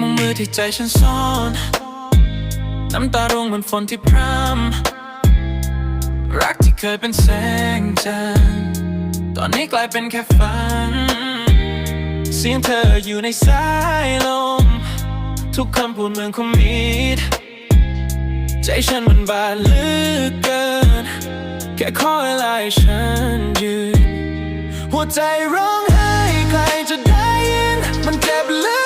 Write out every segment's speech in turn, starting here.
มุมมือที่ใจฉันซ่อน น้ำตาร่วงเหมือนฝนที่พรำรักที่เคยเป็นแสงจันทร์ตอนนี้กลายเป็นแค่ฝัน เสียงเธออยู่ในสายลม ทุกคำพูดเหมือนคมมีด ใจฉันมันบาดลึกเกิน แค่ขอเวลาให้ฉันยืน หัวใจร้องไห้ใครจะได้ยิน มันเจ็บลึก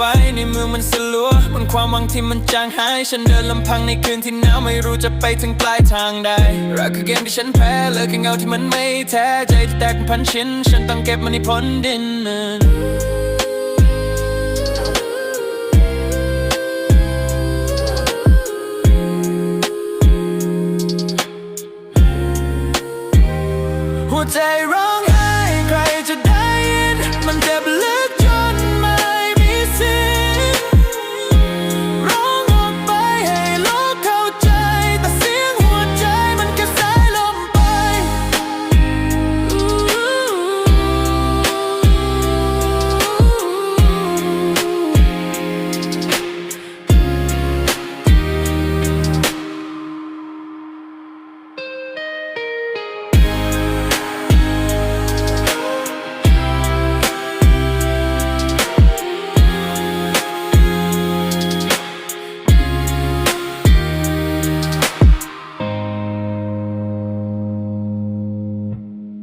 ไฟในมือมันสลัวมันความหวังที่มันจางหาย ฉันเดินลำพังในคืนที่หนาวไม่รู้จะไปถึงปลายทางใดรักคือเกมที่ฉันแพ้เลิกกับเงาที่มันไม่แท้ใจที่แตกเป็นพันชิ้น ฉันต้องเก็บมันในพ้นดินมันหัวใจร้องไห้ใครจะได้ยินมันเจ็บลึก